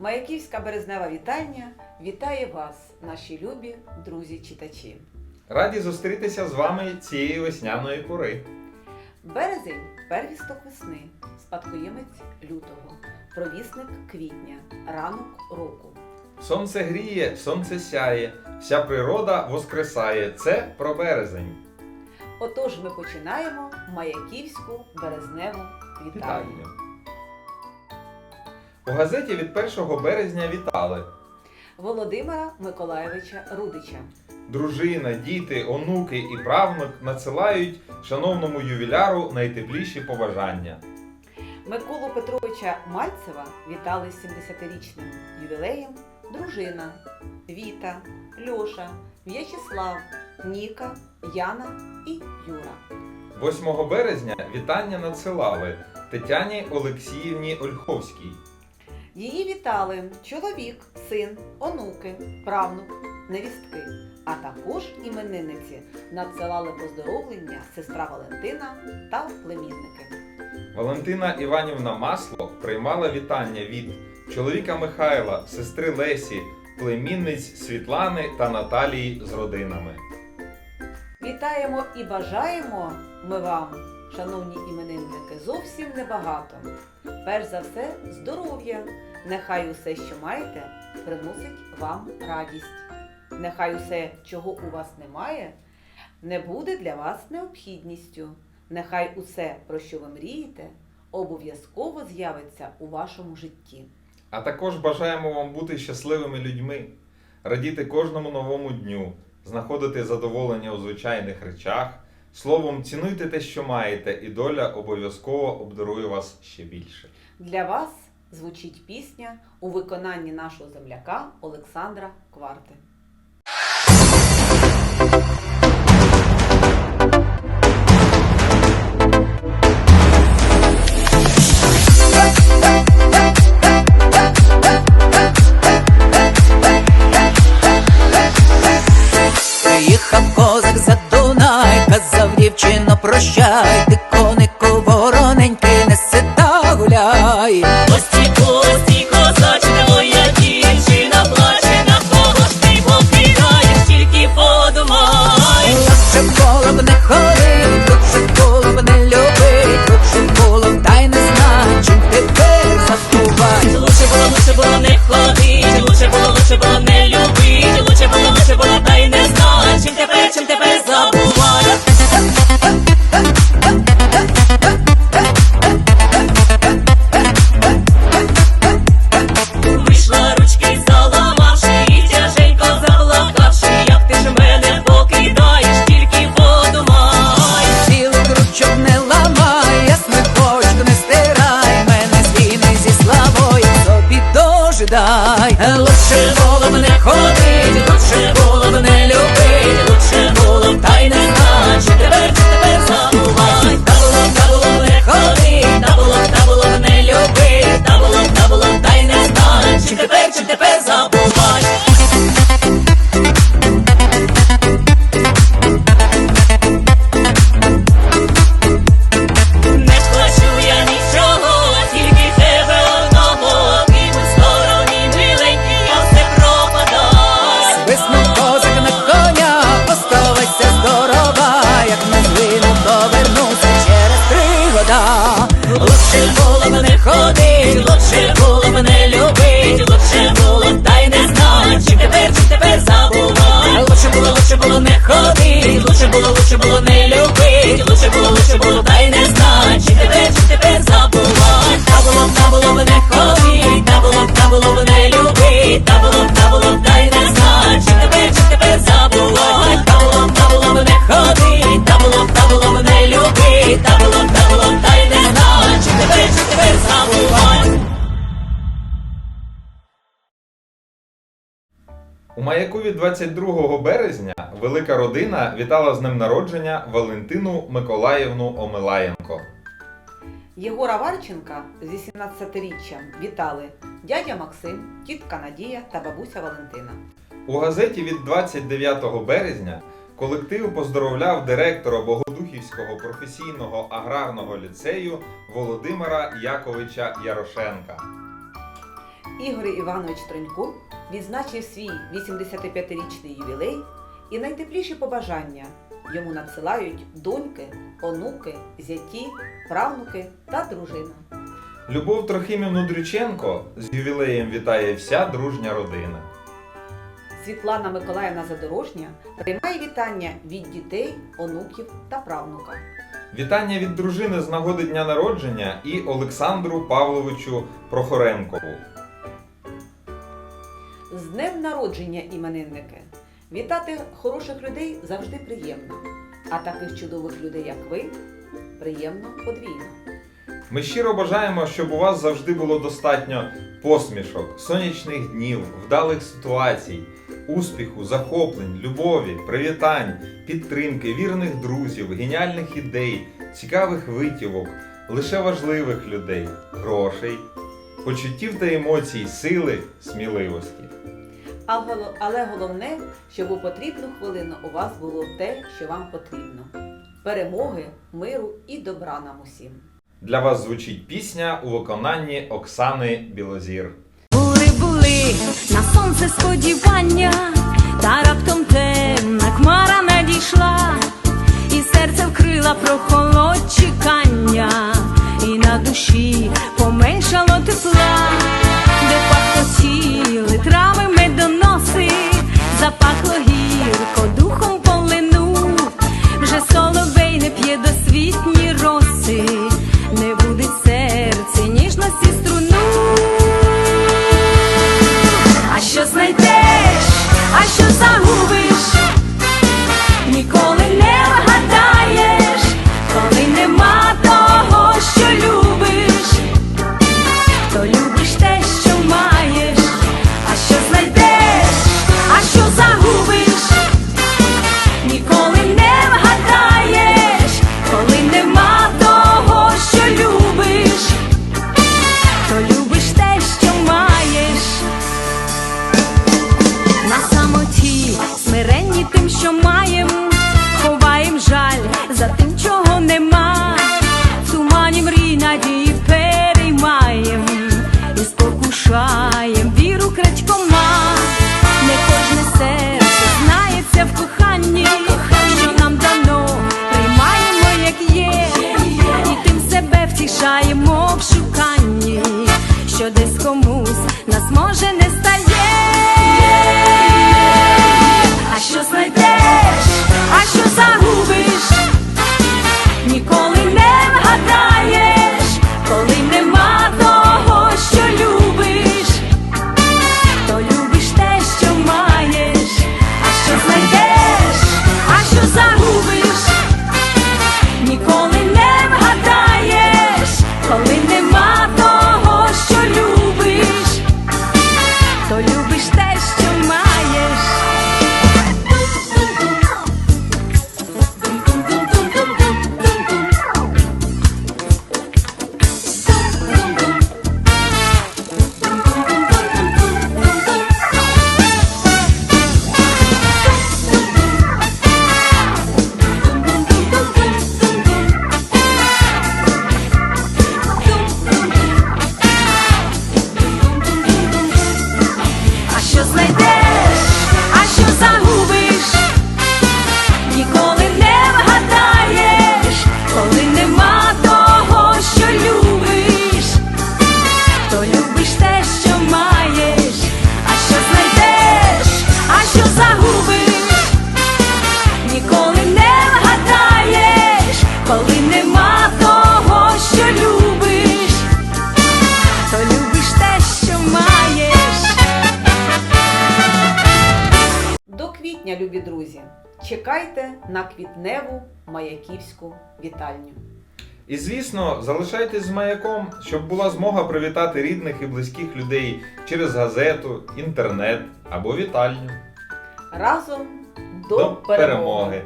Маяківська березнева вітальня вітає вас, наші любі друзі-читачі. Раді зустрітися з вами цієї весняної пори. Березень первісток весни, спадкоємець лютого, провісник квітня, ранок року. Сонце гріє, сонце сяє, вся природа воскресає. Це про березень. Отож ми починаємо Маяківську березневу вітальню. Вітальню. У газеті від 1 березня вітали Володимира Миколаєвича Рудича. дружина, діти, онуки і правнук надсилають шановному ювіляру найтепліші побажання. Миколу Петровича Мальцева вітали з 70-річним ювілеєм дружина Віта, Льоша, В'ячеслав, Ніка, Яна і Юра. 8 березня вітання надсилали Тетяні Олексіївні Ольховській. Її вітали чоловік, син, онуки, правнук, невістки, а також іменинниці надсилали поздоровлення сестра Валентина та племінники. Валентина Іванівна Масло приймала вітання від чоловіка Михайла, сестри Лесі, племінниць Світлани та Наталії з родинами. Вітаємо і бажаємо ми вам, шановні іменинники, зовсім небагато. Перш за все, здоров'я. Нехай усе, що маєте, приносить вам радість. Нехай усе, чого у вас немає, не буде для вас необхідністю. Нехай усе, про що ви мрієте, обов'язково з'явиться у вашому житті. А також бажаємо вам бути щасливими людьми, радіти кожному новому дню, знаходити задоволення у звичайних речах. Словом, цінуйте те, що маєте, і доля обов'язково обдарує вас ще більше. Для вас звучить пісня у виконанні нашого земляка Олександра Кварти. Приїхав козак за Дунай, казав дівчино, прощай, ти конику вороненький, неси та гуляй. Лучше три. Лучше було б не ходить, лучше було б не любить, лучше було б та й не знать, чи тепер, чи тепер забувай. Лучше було, лучше було не ходить, лучше було, лучше було не любить, лучше було, лучше було та й не знать, чи тепер, чи тепер забувай. Та було б, та було б не ходить, та було та було б не любить, та було У маяку від 22 березня велика родина вітала з днем народження Валентину Миколаївну Омелаєнко. Єгора Варченка з 18-річчям вітали дядя Максим, тітка Надія та бабуся Валентина. У газеті від 29 березня колектив поздоровляв директора Богодухівського професійного аграрного ліцею Володимира Яковича Ярошенка. Ігор Іванович Тронько відзначив свій 85-річний ювілей і найтепліші побажання йому надсилають доньки, онуки, зяті, правнуки та дружина. Любов Трохимівну Дрюченко з ювілеєм вітає вся дружня родина. Світлана Миколаївна Задорожня приймає вітання від дітей, онуків та правнука. Вітання від дружини з нагоди дня народження і Олександру Павловичу Прохоренкову. Днем народження іменинники! Вітати хороших людей завжди приємно, а таких чудових людей, як ви, приємно подвійно. Ми щиро бажаємо, щоб у вас завжди було достатньо посмішок, сонячних днів, вдалих ситуацій, успіху, захоплень, любові, привітань, підтримки, вірних друзів, геніальних ідей, цікавих витівок, лише важливих людей, грошей, почуттів та емоцій, сили, сміливості. Але головне, щоб у потрібну хвилину у вас було те, що вам потрібно: перемоги, миру і добра нам усім. Для вас звучить пісня у виконанні Оксани Білозір. Були, були на сонце сподівання, та раптом темна хмара надійшла, і серце вкрила прохолод чекання, чекайте на квітневу маяківську вітальню. І звісно, залишайтесь з маяком, щоб була змога привітати рідних і близьких людей через газету, інтернет або вітальню. Разом до, До перемоги! перемоги!